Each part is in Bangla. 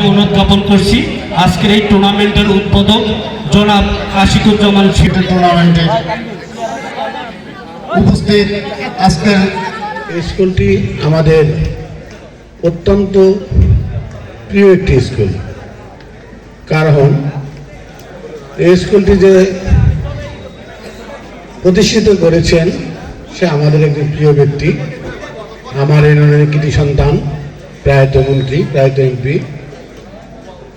বিশেষভাবে অনুরোধ জ্ঞাপন করছি। আজকের এই টুর্নামেন্টের উদ্বোধক জনাব আশিকুজ্জামান শিব টুর্নামেন্টে উপস্থিত আজকের স্কুলটি আমাদের অত্যন্ত প্রিয় একটি স্কুল। কারণ এই স্কুলটি যে প্রতিষ্ঠিত করেছেন, সে আমাদের একজন প্রিয় ব্যক্তি। আমার ইউনিয়নের কৃতি সন্তান, প্রায়ত মন্ত্রী, প্রায়ত এমপি।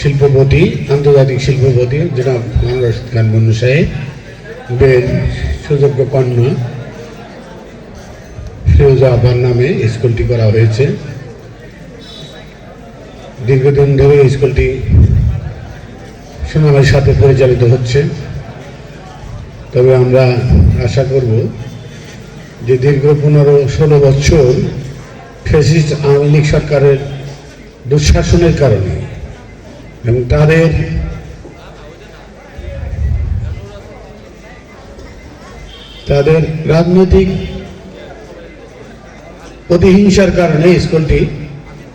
শিল্পপতি, আন্তর্জাতিক শিল্পপতি মোহাম্মদ রশিদ খান মুন্নু সাহেব সুযোগ্য কন্যা, ফিরোজা আব্বার নামে স্কুলটি করা হয়েছে। দীর্ঘদিন ধরে স্কুলটি সুনামের সাথে পরিচালিত হচ্ছে। তবে আমরা আশা করব যে দীর্ঘ পনেরো ষোলো বছর ফেসিস্ট আওয়ামী লীগ সরকারের দুঃশাসনের কারণে এবং তাদের তাদের রাজনৈতিক প্রতিহিংসার কারণে স্কুলটি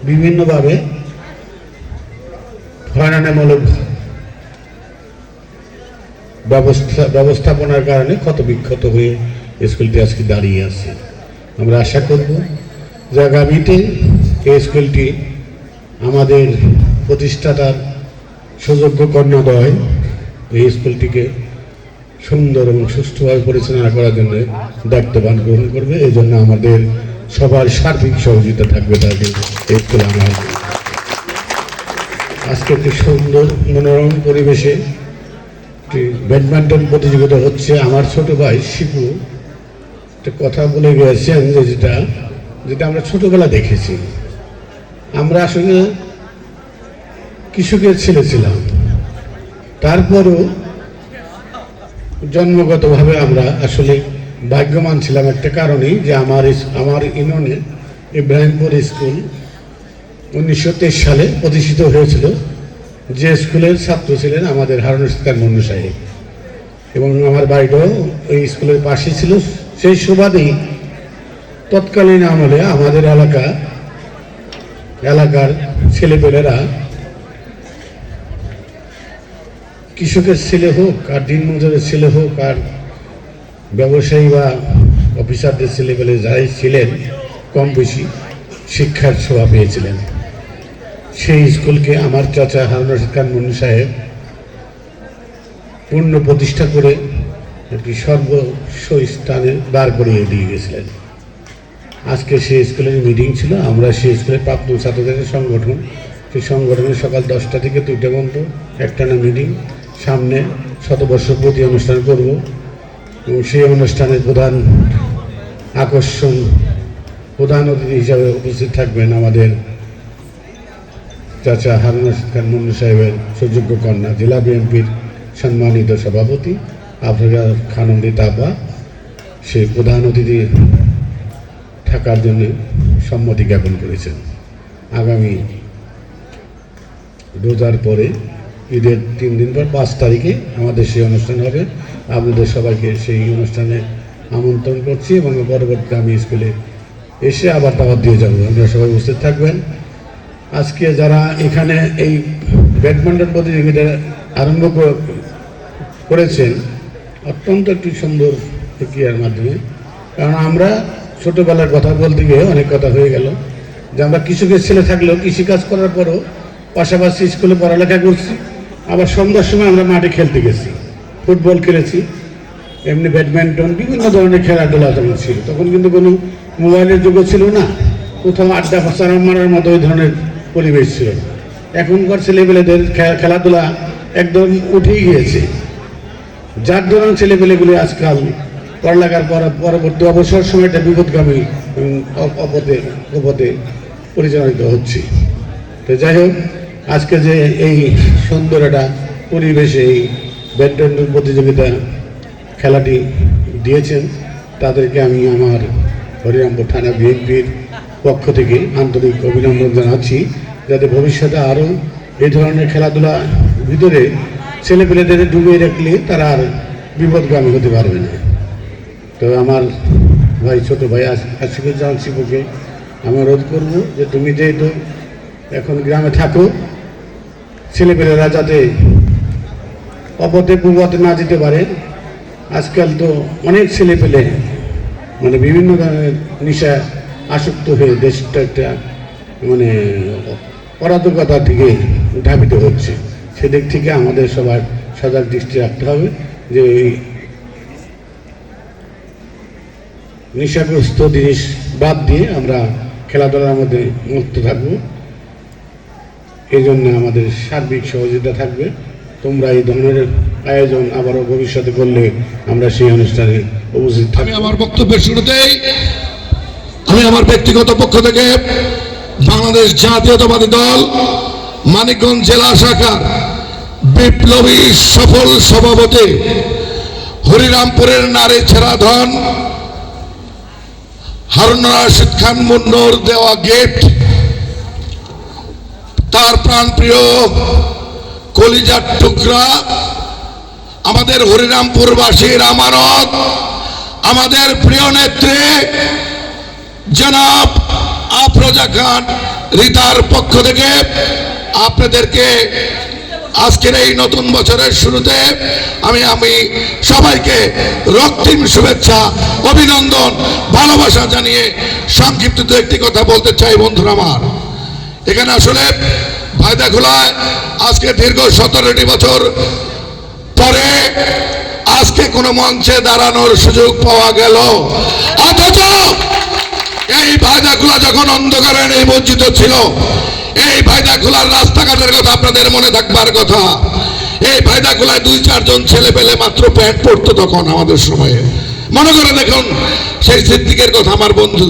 বিভিন্নভাবে হয়রানিমূলক ব্যবস্থা ব্যবস্থাপনার কারণে ক্ষত বিক্ষত হয়ে স্কুলটি আজকে দাঁড়িয়ে আছে। আমরা আশা করব যে আগামীতে এই স্কুলটি আমাদের প্রতিষ্ঠাতার সুযোগ্য কর্ণদয় এই স্কুলটিকে সুন্দর এবং সুষ্ঠুভাবে পরিচালনা করার জন্য দায়িত্ববান গ্রহণ করবে। এই জন্য আমাদের সবার সার্বিক সহযোগিতা থাকবে তাদের এই স্কুলে আমার আজকে একটি সুন্দর মনোরম পরিবেশে একটি ব্যাডমিন্টন প্রতিযোগিতা হচ্ছে। আমার ছোট ভাই শিপু একটা কথা বলে গিয়েছেন যে যেটা যেটা আমরা ছোটবেলা দেখেছি। আমরা আসলে কৃষকের ছেলে ছিলাম তারপরও জন্মগতভাবে আমরা আসলে ভাগ্যবান ছিলাম একটা কারণেই যে আমার আমার ইউনিয়নে ইব্রাহিমপুর স্কুল উনিশশো তেইশ সালে প্রতিষ্ঠিত হয়েছিল। যে স্কুলের ছাত্র ছিলেন আমাদের হারুন ইস্তার মন্নু সাহেব। এবং আমার বাড়িটাও ওই স্কুলের পাশে ছিল। সেই সুবাদেই তৎকালীন আমলে আমাদের এলাকা এলাকার ছেলেপেলেরা কৃষকের ছেলে হোক আর দিনমজুরের ছেলে হোক আর ব্যবসায়ী বা অফিসারদের ছেলেপেলে যারাই ছিলেন, কম বেশি শিক্ষার শোভা পেয়েছিলেন। সেই স্কুলকে আমার চাচা হারুন রশিদ খান মুন্নু সাহেব পূর্ণ প্রতিষ্ঠা করে একটি সর্বস্ব স্থানে দাঁড় করিয়ে দিয়ে গেছিলেন। আজকে সেই স্কুলের মিটিং ছিল, আমরা সেই স্কুলের প্রাপ্ত ছাত্রদের সংগঠন সেই সংগঠনের সকাল দশটা থেকে দুইটা পর্যন্ত একটানা মিটিং সামনে শতবর্ষ প্রতি অনুষ্ঠান করব এবং সেই অনুষ্ঠানের প্রধান আকর্ষণ, প্রধান অতিথি হিসাবে উপস্থিত থাকবেন আমাদের চাচা হারুন রশিদ খান মুন্নু সাহেবের সুযোগ্য কন্যা, জেলা বিএনপির সম্মানিত সভাপতি আফরিকা খানন্দি তাপা সেই প্রধান অতিথি থাকার জন্য সম্মতি জ্ঞাপন করেছেন। আগামী রোজার পরে ঈদের তিন দিন পর পাঁচ তারিখে আমাদের সেই অনুষ্ঠান হবে। আপনাদের সবাইকে সেই অনুষ্ঠানে আমন্ত্রণ করছি এবং পরবর্তীতে আমি স্কুলে এসে আবার দাওয়াত দিয়ে যাব। আপনারা সবাই উপস্থিত থাকবেন। আজকে যারা এখানে এই ব্যাডমিন্টন প্রতিযোগিতা আরম্ভ করেছেন, অত্যন্ত একটি সুন্দর প্রক্রিয়ার মাধ্যমে। কারণ আমরা ছোটোবেলার কথা বলতে গিয়ে অনেক কথা হয়ে গেল যে আমরা কৃষকের ছেলে থাকলেও কৃষিকাজ করার পরও পাশাপাশি স্কুলে পড়ালেখা করছি। আবার সন্ধ্যার সময় আমরা মাঠে খেলতে গেছি। ফুটবল খেলেছি, এমনি ব্যাডমিন্টন, বিভিন্ন ধরনের খেলাধুলা তখন ছিল। তখন কিন্তু কোনো মোবাইলের যুগও ছিল না। কোথাও আড্ডা ফসারা মারার মতো ওই ধরনের পরিবেশ ছিল এখনকার ছেলেপেলেদের খেলাধুলা একদম উঠেই গিয়েছে। যার দরুন ছেলেপেলেগুলি আজকাল পড়ালেখার পর পরবর্তী অবসর সময়টা বিপদগামী এবং অ- অপথে অপথে পরিচালিত হচ্ছে। তো যাই হোক আজকে যে এই সুন্দর একটা পরিবেশে এই ব্যাডমিন্টন প্রতিযোগিতা খেলাটি দিয়েছেন, তাদেরকে আমি আমার হরিরামপুর থানা বিএনপির পক্ষ থেকে আন্তরিক অভিনন্দন জানাচ্ছি। যাতে ভবিষ্যতে আরও এই ধরনের খেলাধুলা ভিতরে ছেলেপেলেদের ডুবিয়ে রাখলে তারা আর বিপদগামী হতে পারবে না। তো আমার ভাই, ছোট ভাই আশিকুজ্জামান শিবুকে আমি অনুরোধ করব যে তুমি যেহেতু এখন গ্রামে থাকো ছেলেপেলেরা যাতে অপথে কুপথে না যেতে পারে, আজকাল তো অনেক ছেলেপেলে মানে বিভিন্ন ধরনের নেশা আসক্ত হয়ে দেশটা একটা মানে অরাধকতার দিকে ধাবিত হচ্ছে। সেদিক থেকে আমাদের সবার সজাগ দৃষ্টি রাখতে হবে যে এই নেশাগ্রস্ত জিনিস বাদ দিয়ে আমরা খেলাধুলার মধ্যে মুক্ত থাকব। এই জন্য আমাদের সার্বিক সহযোগিতা থাকবে। তোমরা এই ধরনের আয়োজন আবারও ভবিষ্যতে করলে আমরা সেই অনুষ্ঠানে উপস্থিত থাকব। আমার বক্তব্যের শুরুতেই আমি আমার ব্যক্তিগত পক্ষ থেকে বাংলাদেশ জাতীয়তাবাদী দল, মানিকগঞ্জ জেলা শাখার বিপ্লবী সফল সভাপতি হরিরামপুরের নারী ছেড়া ধন হারুন রাশিদ খান মুন্নর দেওয়া গেট তার প্রাণপ্রিয় কলিজার টুকরা, আমাদের হরিরামপুরবাসীর আমানত আমাদের প্রিয় নেত্রী, জনাব আফরোজা খান, রিতার পক্ষ থেকে আপনাদেরকে আজকের এই নতুন বছরের শুরুতে আমি আমি সবাইকে রক্তিম শুভেচ্ছা, অভিনন্দন, ভালোবাসা জানিয়ে সংক্ষিপ্ত একটি কথা বলতে চাই বন্ধুরা আমার। এখানে আসলে ফায়দা খোলায়। আজকে দীর্ঘ সতেরোটি বছর পরে আজকে কোনো মঞ্চে দাঁড়ানোর সুযোগ পাওয়া গেল। অথচ এই ভাইদাখোলা যখন অন্ধকারে নিমজ্জিত ছিল, এই ভাইদাখোলার রাস্তাঘাটের কথা আপনাদের মনে থাকবার কথা। এই ভাইদাখোলায় দুই, চারজন ছেলে পেলে মাত্র প্যান্ট পরতো তখন আমাদের সময়ে। মনে করে দেখুন, সেই সিদ্দিকের কথা আমার বন্ধু।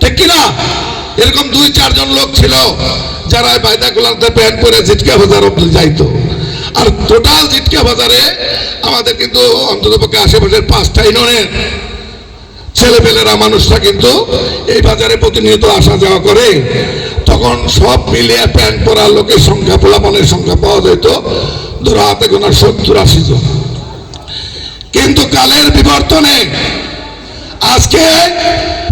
ঠিক কিনা? এরকম দুই, চারজন লোক ছিল যারা বায়দা বাইদাকুলাতে প্যান্ট পরে জিটকা বাজার অব্দি যাইতো। আর টোটাল জিটকা বাজারে আমাদের কিন্তু অন্তত পক্ষে আশেপাশের পাঁচটা ইউনিয়নের ছেলেপেলেরা, মানুষরা কিন্তু এই বাজারে প্রতিনিয়ত আসা যাওয়া করে। তখন সব মিলিয়ে প্যান্ট পরা লোকের সংখ্যা, পোলাপনের সংখ্যা পাওয়া যেত। ধরো হাতে গোনা সত্তর, আশি জন। কিন্তু কালের বিবর্তনে আজকে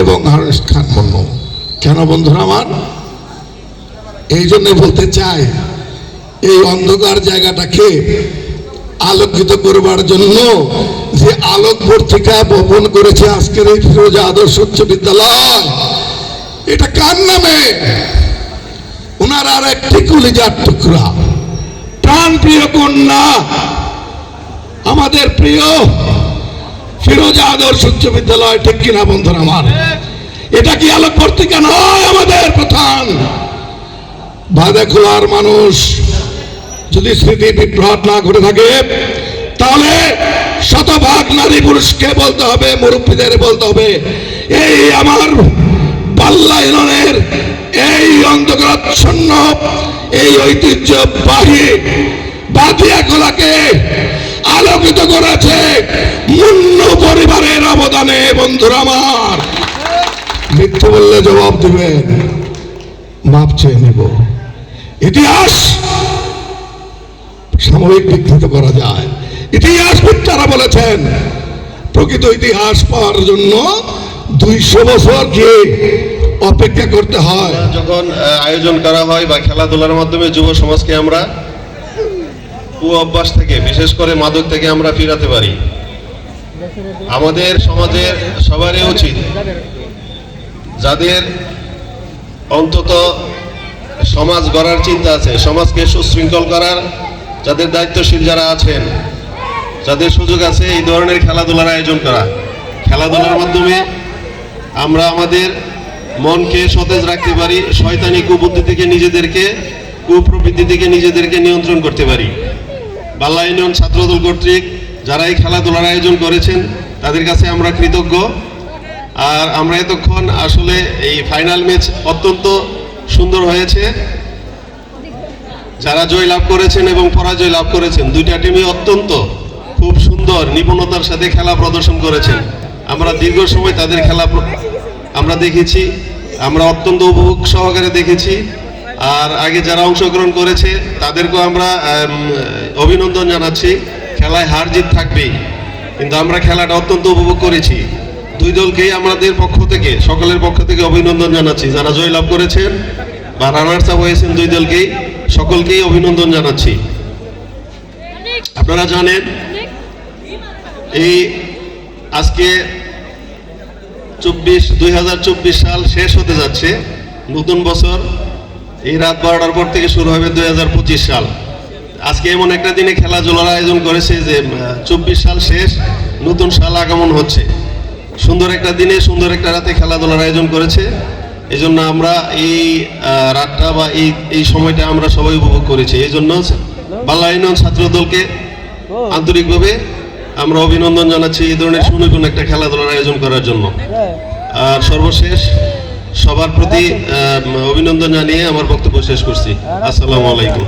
এবং কেন বন্ধুরা আমার? এই বলতে চাই, এই অন্ধকার জায়গাটাকে আলোকিত করবার জন্য যে আলোক পত্রিকা বপন করেছে আজকের এই ফিরোজা আদর্শ উচ্চ বিদ্যালয়, এটা কার নামে? ওনার আর একটি কলিজার টুকরা। প্রাণ প্রিয় কন্যা, আমাদের প্রিয় ফিরোজা আদর্শ উচ্চ বিদ্যালয়, ঠিক কিনা বন্ধুরা আমার? এটা কি আলোক পত্রিকা নয় আমাদের প্রধান? বাঁধে খোলার মানুষ যদি স্মৃতি বিভ্রাট না করে থাকে, তাহলে শতভাগ নারী পুরুষকে বলতে হবে, মুরব্বীদের বলতে হবে, এই আমার পাল্লা ইউনিয়নের এই অন্ধকারাচ্ছন্ন, এই ঐতিহ্যবাহী বাতিয়া খোলাকে আলোকিত করেছে। মুন্ন পরিবারের অবদানে বন্ধুরা আমার। মিথ্যে বললে জবাব দিবেন। মাপ চেয়ে নেব। ইতিহাস সাময়িক বিকৃত করা যায়। ইতিহাসবিদরা বলেছেন, প্রকৃত ইতিহাস পাওয়ার জন্য দুইশো বছর গিয়ে অপেক্ষা করতে হয়। যখন আয়োজন করা হয় বা খেলাধুলার মাধ্যমে যুব সমাজকে আমরা কু অভ্যাস থেকে, বিশেষ করে মাদক থেকে আমরা ফিরাতে পারি। আমাদের সমাজের সবারই উচিত যাদের অন্তত সমাজ গড়ার চিন্তা আছে, সমাজকে সুশৃঙ্খল করার, যাদের দায়িত্বশীল যারা আছেন, যাদের সুযোগ আছে এই ধরনের খেলাধুলার আয়োজন করা। খেলাধুলার মাধ্যমে আমরা আমাদের মনকে সতেজ রাখতে পারি, শয়তানি কুবুদ্ধি থেকে নিজেদেরকে, কুপ্রবৃত্তি থেকে নিজেদেরকে নিয়ন্ত্রণ করতে পারি। বাল্লা ইউনিয়ন ছাত্রদল কর্তৃক যারা এই খেলাধুলার আয়োজন করেছেন, তাদের কাছে আমরা কৃতজ্ঞ। আর আমরা এতক্ষণ আসলে এই ফাইনাল ম্যাচ অত্যন্ত সুন্দর হয়েছে। যারা জয় লাভ করেছেন এবং পরাজয় লাভ করেছেন, দুইটা টিমই অত্যন্ত খুব সুন্দর নিপুণতার সাথে খেলা প্রদর্শন করেছেন। আমরা দীর্ঘ সময় তাদের খেলা আমরা দেখেছি, আমরা অত্যন্ত উপভোগ সহকারে দেখেছি। আর আগে যারা অংশগ্রহণ করেছে, তাদেরকেও আমরা অভিনন্দন জানাচ্ছি। খেলায় হার জিত থাকবেই। কিন্তু আমরা খেলাটা অত্যন্ত উপভোগ করেছি। দুই দলকেই আমাদের পক্ষ থেকে, সকলের পক্ষ থেকে অভিনন্দন জানাচ্ছি। যারা জয়লাভ করেছেন বা রানার্স আপ হয়েছেন দুই দলকেই, সকলকেই অভিনন্দন জানাচ্ছি। আপনারা জানেন, এই আজকে চব্বিশ, দুই সাল শেষ হতে যাচ্ছে। নতুন বছর এই রাত বারোটার পর থেকে শুরু হবে দুই সাল। আজকে এমন একটা দিনে খেলাধুলার আয়োজন করেছে যে চব্বিশ সাল শেষ, নতুন সাল আগমন হচ্ছে। সুন্দর একটা দিনে, সুন্দর একটা রাতে খেলাধুলার আয়োজন করেছে। এই জন্য আমরা এই রাতটা বা এই এই সময়টা আমরা সবাই উপভোগ করেছি। এই জন্য বাল্লা ইউনিয়ন ছাত্র দলকে আন্তরিকভাবে আমরা অভিনন্দন জানাচ্ছি এই ধরনের সুন্দর একটা খেলাধুলার আয়োজন করার জন্য। আর সর্বশেষ সবার প্রতি আহ, অভিনন্দন জানিয়ে আমার বক্তব্য শেষ করছি। আসসালামু আলাইকুম।